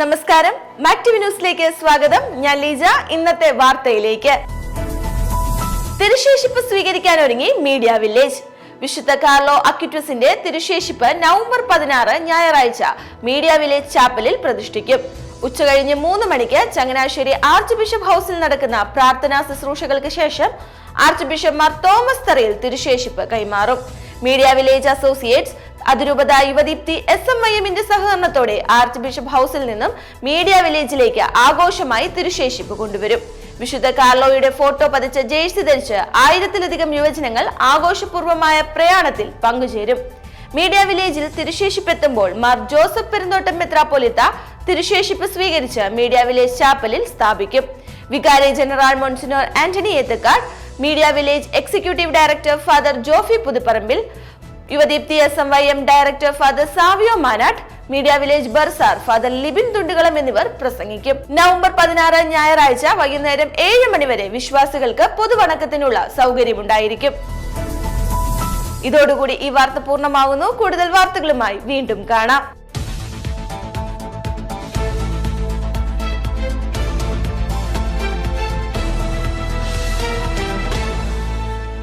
നമസ്കാരം. മാക്ടിവ് ന്യൂസിലേക്ക് സ്വാഗതം. ഞാൻ ലീജ. ഇന്നത്തെ വാർത്തയിലേക്ക്. തിരുശേഷിപ്പ് സ്വീകരിക്കാൻ ഒരുങ്ങി മീഡിയ വില്ലേജ്. വിശുദ്ധ കാർലോ അക്യുറ്റസിന്റെ തിരുശേഷിപ്പ് നവംബർ പതിനാറ് ഞായറാഴ്ച മീഡിയ വില്ലേജ് ചാപ്പലിൽ പ്രതിഷ്ഠിക്കും. ഉച്ചകഴിഞ്ഞ് മൂന്ന് മണിക്ക് ചങ്ങനാശ്ശേരി ആർച്ച് ബിഷപ്പ് ഹൗസിൽ നടക്കുന്ന പ്രാർത്ഥനാ ശുശ്രൂഷകൾക്ക് ശേഷം ആർച്ച് ബിഷപ്പ് മാർ തോമസ് തറയിൽ തിരുശേഷിപ്പ് കൈമാറും. മീഡിയ വില്ലേജ് അസോസിയേറ്റ്സ് അതിരൂപത യുവദീപ്തി എസ് എം ഐ എമ്മിന്റെ സഹകരണത്തോടെ ആർച്ച് ബിഷപ്പ് ഹൗസിൽ നിന്നും മീഡിയ വില്ലേജിലേക്ക് ആഘോഷമായി തിരുശേഷിപ്പ് കൊണ്ടുവരും. വിശുദ്ധ കാർലോയുടെ ഫോട്ടോ പതിച്ച ജേഴ്സി ധരിച്ച് ആയിരത്തിലധികം യുവജനങ്ങൾ ആഘോഷപൂർവമായ പ്രയാണത്തിൽ പങ്കുചേരും. മീഡിയ വില്ലേജിൽ തിരുശേഷിപ്പ് എത്തുമ്പോൾ മാർ ജോസഫ് പെരുന്തോട്ടം മെത്രാപ്പൊലിത്ത തിരുശേഷിപ്പ് സ്വീകരിച്ച് മീഡിയ വില്ലേജ് ചാപ്പലിൽ സ്ഥാപിക്കും. വികാരി general monsignor Antony Ethakkad media village executive director father Jofy Puthuparambil Yuvadeepthi S M Y M director father Savio Manattu media village bursar father Libin Thundukulam എന്നിവർ പ്രസംഗിക്കും. നവംബർ പതിനാറ് ഞായറാഴ്ച വൈകുന്നേരം ഏഴ് മണിവരെ വിശ്വാസികൾക്ക് പൊതുവണക്കത്തിനുള്ള സൗകര്യമുണ്ടായിരിക്കും. ഇതോടുകൂടി ഈ വാർത്ത പൂർണമാകുന്നു കൂടുതൽ വാർത്തകളുമായി വീണ്ടും കാണാം.